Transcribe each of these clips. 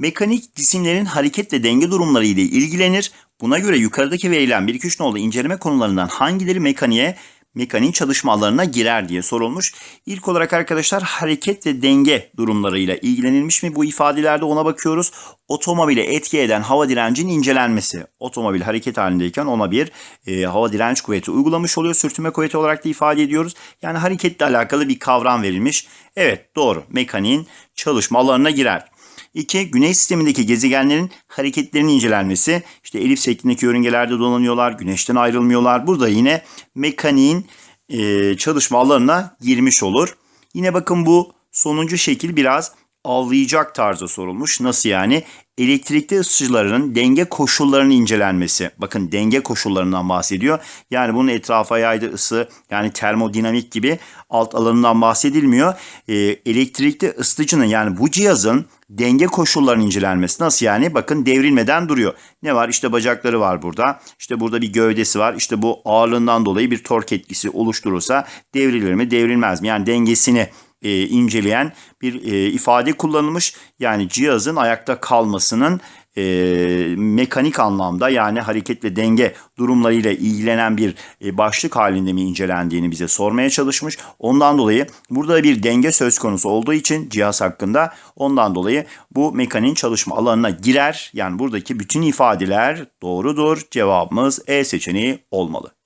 Mekanik cisimlerin hareket ve denge durumları ile ilgilenir. Buna göre yukarıdaki verilen 1-2-3 nolu inceleme konularından hangileri mekaniğe mekaniğin çalışma alanına girer diye sorulmuş. İlk olarak arkadaşlar hareket ve denge durumlarıyla ilgilenilmiş mi? Bu ifadelerde ona bakıyoruz. Otomobile etki eden hava direncinin incelenmesi. Otomobil hareket halindeyken ona bir e, hava direnç kuvveti uygulamış oluyor. Sürtünme kuvveti olarak da ifade ediyoruz. Yani hareketle alakalı bir kavram verilmiş. Evet doğru. Mekaniğin çalışma alanına girer. 2. Güneş sistemindeki gezegenlerin hareketlerinin incelenmesi. İşte elif şeklindeki yörüngelerde dolanıyorlar, güneşten ayrılmıyorlar. Burada yine mekaniğin e, çalışma alanına girmiş olur. Yine bakın bu sonuncu şekil biraz avlayacak tarzda sorulmuş. Nasıl yani? Elektrikli ısıtıcıların denge koşullarının incelenmesi. Bakın denge koşullarından bahsediyor. Yani bunun etrafa yaydığı ısı yani termodinamik gibi alt alanından bahsedilmiyor. Ee, elektrikli ısıtıcının yani bu cihazın denge koşullarının incelenmesi. Nasıl yani? Bakın devrilmeden duruyor. Ne var? İşte bacakları var burada. İşte burada bir gövdesi var. İşte bu ağırlığından dolayı bir tork etkisi oluşturursa devrilir mi, devrilmez mi? Yani dengesini e, inceleyen bir e, ifade kullanılmış. Yani cihazın ayakta kalmasının e, mekanik anlamda yani hareket ve denge durumlarıyla ilgilenen bir e, başlık halinde mi incelendiğini bize sormaya çalışmış. Ondan dolayı burada bir denge söz konusu olduğu için cihaz hakkında ondan dolayı bu mekaniğin çalışma alanına girer. Yani buradaki bütün ifadeler doğrudur. Cevabımız E seçeneği olmalı.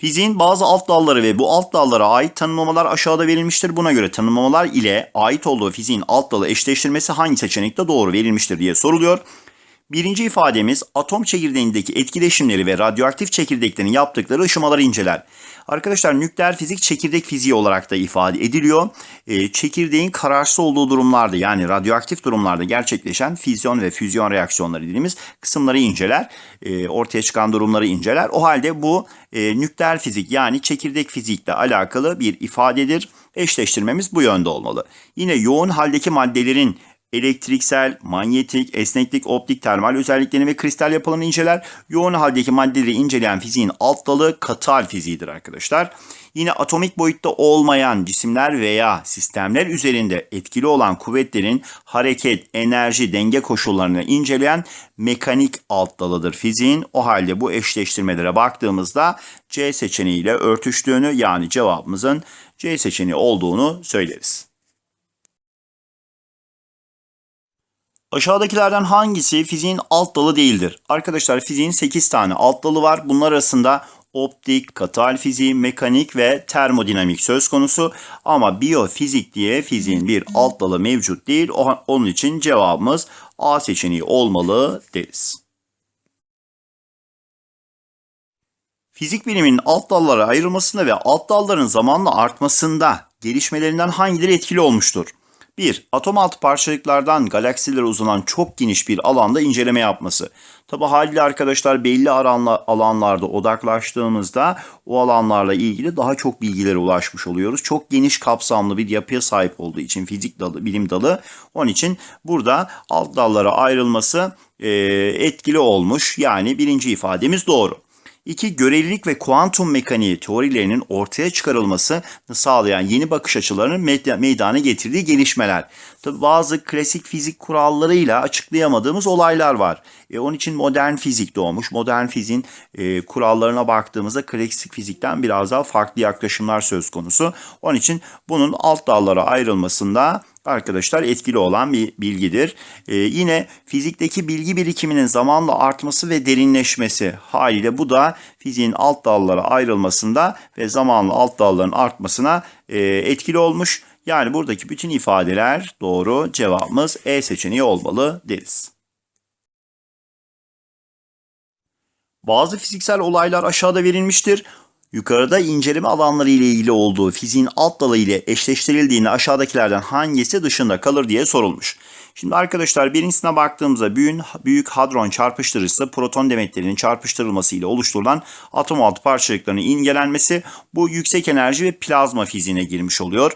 Fiziğin bazı alt dalları ve bu alt dallara ait tanımlamalar aşağıda verilmiştir. Buna göre tanımlamalar ile ait olduğu fiziğin alt dalı eşleştirmesi hangi seçenekte doğru verilmiştir diye soruluyor. Birinci ifademiz atom çekirdeğindeki etkileşimleri ve radyoaktif çekirdeklerin yaptıkları ışımaları inceler. Arkadaşlar nükleer fizik çekirdek fiziği olarak da ifade ediliyor. E, çekirdeğin kararsız olduğu durumlarda yani radyoaktif durumlarda gerçekleşen füzyon ve füzyon reaksiyonları dediğimiz kısımları inceler. E, ortaya çıkan durumları inceler. O halde bu e, nükleer fizik yani çekirdek fizikle alakalı bir ifadedir. Eşleştirmemiz bu yönde olmalı. Yine yoğun haldeki maddelerin elektriksel, manyetik, esneklik, optik, termal özelliklerini ve kristal yapılarını inceler. Yoğun haldeki maddeleri inceleyen fiziğin alt dalı katı hal fiziğidir arkadaşlar. Yine atomik boyutta olmayan cisimler veya sistemler üzerinde etkili olan kuvvetlerin hareket, enerji, denge koşullarını inceleyen mekanik alt dalıdır fiziğin. O halde bu eşleştirmelere baktığımızda C seçeneğiyle örtüştüğünü yani cevabımızın C seçeneği olduğunu söyleriz. Aşağıdakilerden hangisi fiziğin alt dalı değildir? Arkadaşlar fiziğin 8 tane alt dalı var. Bunlar arasında optik, katal fiziği, mekanik ve termodinamik söz konusu. Ama biyofizik diye fiziğin bir alt dalı mevcut değil. Onun için cevabımız A seçeneği olmalı deriz. Fizik biliminin alt dallara ayrılmasında ve alt dalların zamanla artmasında gelişmelerinden hangileri etkili olmuştur? 1. Atom altı parçacıklardan galaksilere uzanan çok geniş bir alanda inceleme yapması. Tabi haliyle arkadaşlar belli alanlarda odaklaştığımızda o alanlarla ilgili daha çok bilgilere ulaşmış oluyoruz. Çok geniş kapsamlı bir yapıya sahip olduğu için fizik dalı, bilim dalı. Onun için burada alt dallara ayrılması e, etkili olmuş. Yani birinci ifademiz doğru. İki, görelilik ve kuantum mekaniği teorilerinin ortaya çıkarılmasını sağlayan yeni bakış açılarının meydana getirdiği gelişmeler. Tabi bazı klasik fizik kurallarıyla açıklayamadığımız olaylar var. E, onun için modern fizik doğmuş. Modern fiziğin e, kurallarına baktığımızda klasik fizikten biraz daha farklı yaklaşımlar söz konusu. Onun için bunun alt dallara ayrılmasında arkadaşlar etkili olan bir bilgidir. Ee, yine fizikteki bilgi birikiminin zamanla artması ve derinleşmesi haliyle bu da fiziğin alt dallara ayrılmasında ve zamanla alt dalların artmasına e, etkili olmuş. Yani buradaki bütün ifadeler doğru. Cevabımız E seçeneği olmalı deriz. Bazı fiziksel olaylar aşağıda verilmiştir. Yukarıda inceleme alanları ile ilgili olduğu fiziğin alt dalı ile eşleştirildiğini aşağıdakilerden hangisi dışında kalır diye sorulmuş. Şimdi arkadaşlar birincisine baktığımızda büyük, büyük hadron çarpıştırıcısı proton demetlerinin çarpıştırılması ile oluşturulan atom altı parçacıklarının incelenmesi bu yüksek enerji ve plazma fiziğine girmiş oluyor.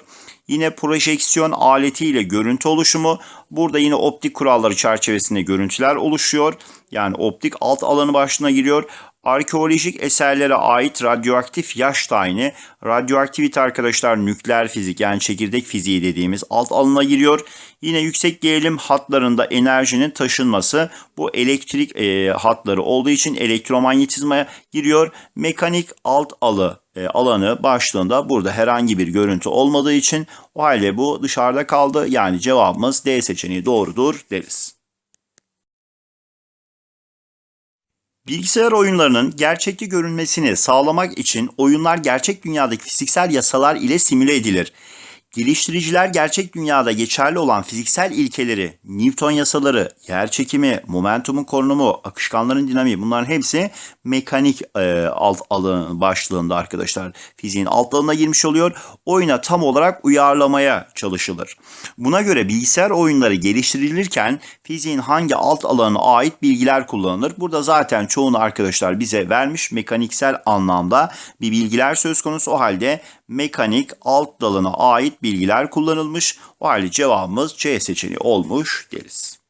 Yine projeksiyon aletiyle görüntü oluşumu. Burada yine optik kuralları çerçevesinde görüntüler oluşuyor. Yani optik alt alanı başına giriyor. Arkeolojik eserlere ait radyoaktif yaş tayini, radyoaktivite arkadaşlar nükleer fizik yani çekirdek fiziği dediğimiz alt alana giriyor. Yine yüksek gerilim hatlarında enerjinin taşınması bu elektrik e, hatları olduğu için elektromanyetizmaya giriyor. Mekanik alt alı e, alanı başlığında burada herhangi bir görüntü olmadığı için o halde bu dışarıda kaldı. Yani cevabımız D seçeneği doğrudur deriz. Bilgisayar oyunlarının gerçekçi görünmesini sağlamak için oyunlar gerçek dünyadaki fiziksel yasalar ile simüle edilir. Geliştiriciler gerçek dünyada geçerli olan fiziksel ilkeleri, Newton yasaları, yer çekimi, momentumun korunumu, akışkanların dinamiği bunların hepsi mekanik e, alt alanı başlığında arkadaşlar. Fiziğin alt alanına girmiş oluyor. Oyuna tam olarak uyarlamaya çalışılır. Buna göre bilgisayar oyunları geliştirilirken fiziğin hangi alt alanına ait bilgiler kullanılır? Burada zaten çoğunu arkadaşlar bize vermiş mekaniksel anlamda bir bilgiler söz konusu. O halde mekanik alt dalına ait bilgiler kullanılmış. O halde cevabımız C seçeneği olmuş deriz.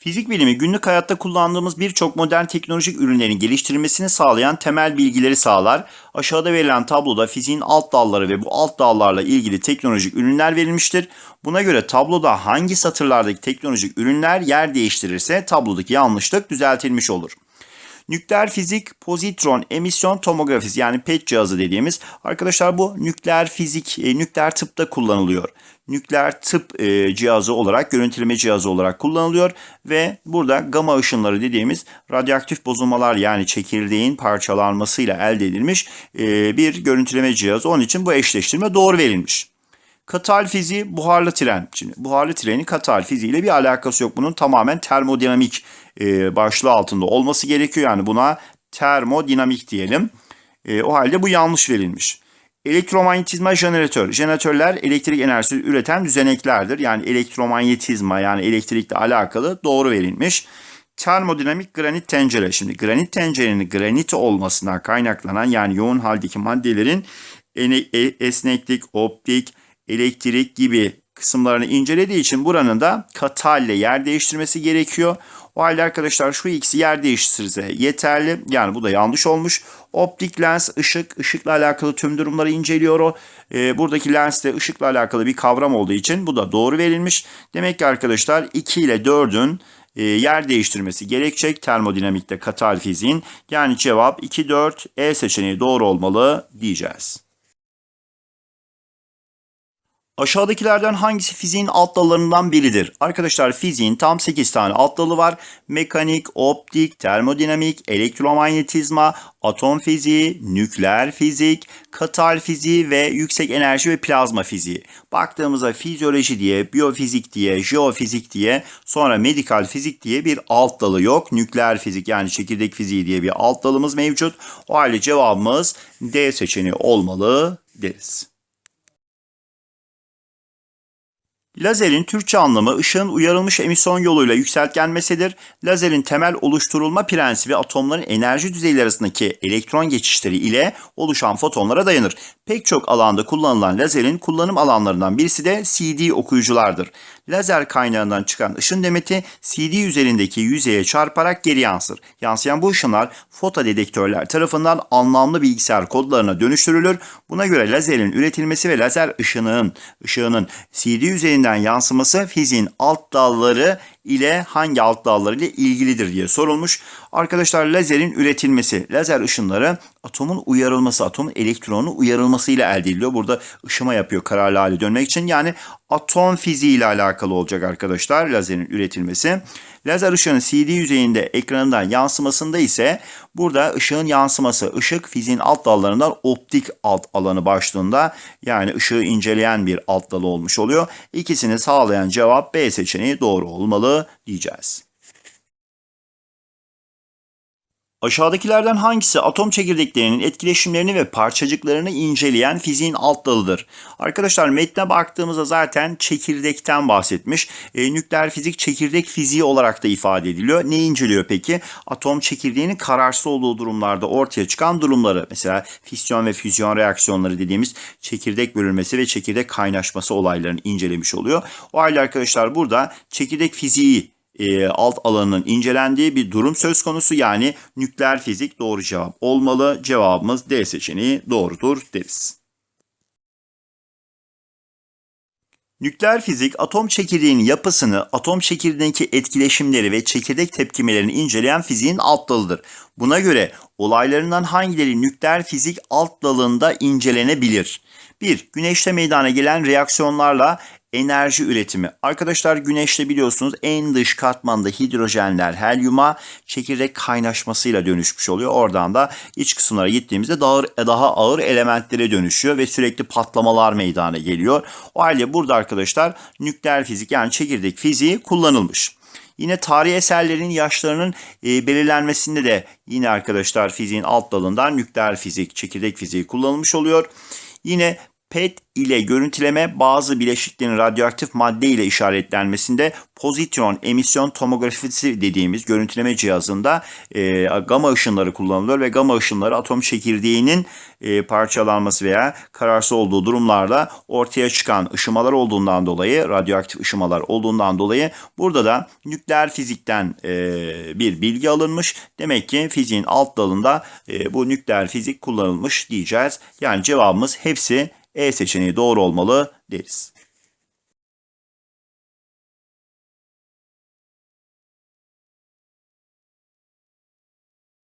Fizik bilimi günlük hayatta kullandığımız birçok modern teknolojik ürünlerin geliştirilmesini sağlayan temel bilgileri sağlar. Aşağıda verilen tabloda fiziğin alt dalları ve bu alt dallarla ilgili teknolojik ürünler verilmiştir. Buna göre tabloda hangi satırlardaki teknolojik ürünler yer değiştirirse tablodaki yanlışlık düzeltilmiş olur. Nükleer fizik pozitron emisyon tomografisi yani PET cihazı dediğimiz arkadaşlar bu nükleer fizik e, nükleer tıpta kullanılıyor. Nükleer tıp e, cihazı olarak görüntüleme cihazı olarak kullanılıyor ve burada gama ışınları dediğimiz radyoaktif bozulmalar yani çekirdeğin parçalanmasıyla elde edilmiş e, bir görüntüleme cihazı. Onun için bu eşleştirme doğru verilmiş. Katal fiziği buharlı tren. Şimdi buharlı trenin katal fiziğiyle bir alakası yok. Bunun tamamen termodinamik e, başlığı altında olması gerekiyor. Yani buna termodinamik diyelim. E, o halde bu yanlış verilmiş. Elektromanyetizma jeneratör. Jeneratörler elektrik enerjisi üreten düzeneklerdir. Yani elektromanyetizma yani elektrikle alakalı doğru verilmiş. Termodinamik granit tencere. Şimdi granit tencerenin granit olmasından kaynaklanan yani yoğun haldeki maddelerin e, esneklik, optik, elektrik gibi kısımlarını incelediği için buranın da katalle yer değiştirmesi gerekiyor. O halde arkadaşlar şu ikisi yer değiştirse yeterli. Yani bu da yanlış olmuş. Optik lens, ışık, ışıkla alakalı tüm durumları inceliyor o. E, buradaki lens de ışıkla alakalı bir kavram olduğu için bu da doğru verilmiş. Demek ki arkadaşlar 2 ile 4'ün e, yer değiştirmesi gerekecek termodinamikte katal fiziğin. Yani cevap 2, 4, E seçeneği doğru olmalı diyeceğiz. Aşağıdakilerden hangisi fiziğin alt dallarından biridir? Arkadaşlar fiziğin tam 8 tane alt dalı var. Mekanik, optik, termodinamik, elektromanyetizma, atom fiziği, nükleer fizik, katal fiziği ve yüksek enerji ve plazma fiziği. Baktığımızda fizyoloji diye, biyofizik diye, jeofizik diye, sonra medikal fizik diye bir alt dalı yok. Nükleer fizik yani çekirdek fiziği diye bir alt dalımız mevcut. O halde cevabımız D seçeneği olmalı deriz. Lazerin Türkçe anlamı ışığın uyarılmış emisyon yoluyla yükseltgenmesidir. Lazerin temel oluşturulma prensibi atomların enerji düzeyleri arasındaki elektron geçişleri ile oluşan fotonlara dayanır. Pek çok alanda kullanılan lazerin kullanım alanlarından birisi de CD okuyuculardır. Lazer kaynağından çıkan ışın demeti CD üzerindeki yüzeye çarparak geri yansır. Yansıyan bu ışınlar fotodedektörler tarafından anlamlı bilgisayar kodlarına dönüştürülür. Buna göre lazerin üretilmesi ve lazer ışınının, ışığının CD üzerinden yansıması fiziğin alt dalları ile hangi alt dalları ile ilgilidir diye sorulmuş. Arkadaşlar lazerin üretilmesi, lazer ışınları atomun uyarılması, atomun elektronun uyarılması ile elde ediliyor. Burada ışıma yapıyor kararlı hale dönmek için. Yani atom fiziği ile alakalı olacak arkadaşlar lazerin üretilmesi. Lazer ışığın CD yüzeyinde ekranından yansımasında ise burada ışığın yansıması, ışık fiziğin alt dallarından optik alt alanı başlığında yani ışığı inceleyen bir alt dalı olmuş oluyor. İkisini sağlayan cevap B seçeneği doğru olmalı diyeceğiz. Aşağıdakilerden hangisi atom çekirdeklerinin etkileşimlerini ve parçacıklarını inceleyen fiziğin alt dalıdır? Arkadaşlar metne baktığımızda zaten çekirdekten bahsetmiş. E, nükleer fizik çekirdek fiziği olarak da ifade ediliyor. Ne inceliyor peki? Atom çekirdeğinin kararsız olduğu durumlarda ortaya çıkan durumları. Mesela fisyon ve füzyon reaksiyonları dediğimiz çekirdek bölünmesi ve çekirdek kaynaşması olaylarını incelemiş oluyor. O halde arkadaşlar burada çekirdek fiziği e, alt alanının incelendiği bir durum söz konusu. Yani nükleer fizik doğru cevap olmalı. Cevabımız D seçeneği doğrudur deriz. Nükleer fizik atom çekirdeğinin yapısını, atom çekirdeğindeki etkileşimleri ve çekirdek tepkimelerini inceleyen fiziğin alt dalıdır. Buna göre olaylarından hangileri nükleer fizik alt dalında incelenebilir? 1. Güneşte meydana gelen reaksiyonlarla enerji üretimi. Arkadaşlar güneşte biliyorsunuz en dış katmanda hidrojenler helyuma çekirdek kaynaşmasıyla dönüşmüş oluyor. Oradan da iç kısımlara gittiğimizde daha daha ağır elementlere dönüşüyor ve sürekli patlamalar meydana geliyor. O halde burada arkadaşlar nükleer fizik yani çekirdek fiziği kullanılmış. Yine tarihi eserlerin yaşlarının e, belirlenmesinde de yine arkadaşlar fiziğin alt dalından nükleer fizik, çekirdek fiziği kullanılmış oluyor. Yine PET ile görüntüleme bazı bileşiklerin radyoaktif madde ile işaretlenmesinde pozitron emisyon tomografisi dediğimiz görüntüleme cihazında e, gama ışınları kullanılıyor ve gama ışınları atom çekirdeğinin e, parçalanması veya kararsız olduğu durumlarda ortaya çıkan ışımalar olduğundan dolayı radyoaktif ışımalar olduğundan dolayı burada da nükleer fizikten e, bir bilgi alınmış. Demek ki fiziğin alt dalında e, bu nükleer fizik kullanılmış diyeceğiz. Yani cevabımız hepsi e seçeneği doğru olmalı deriz.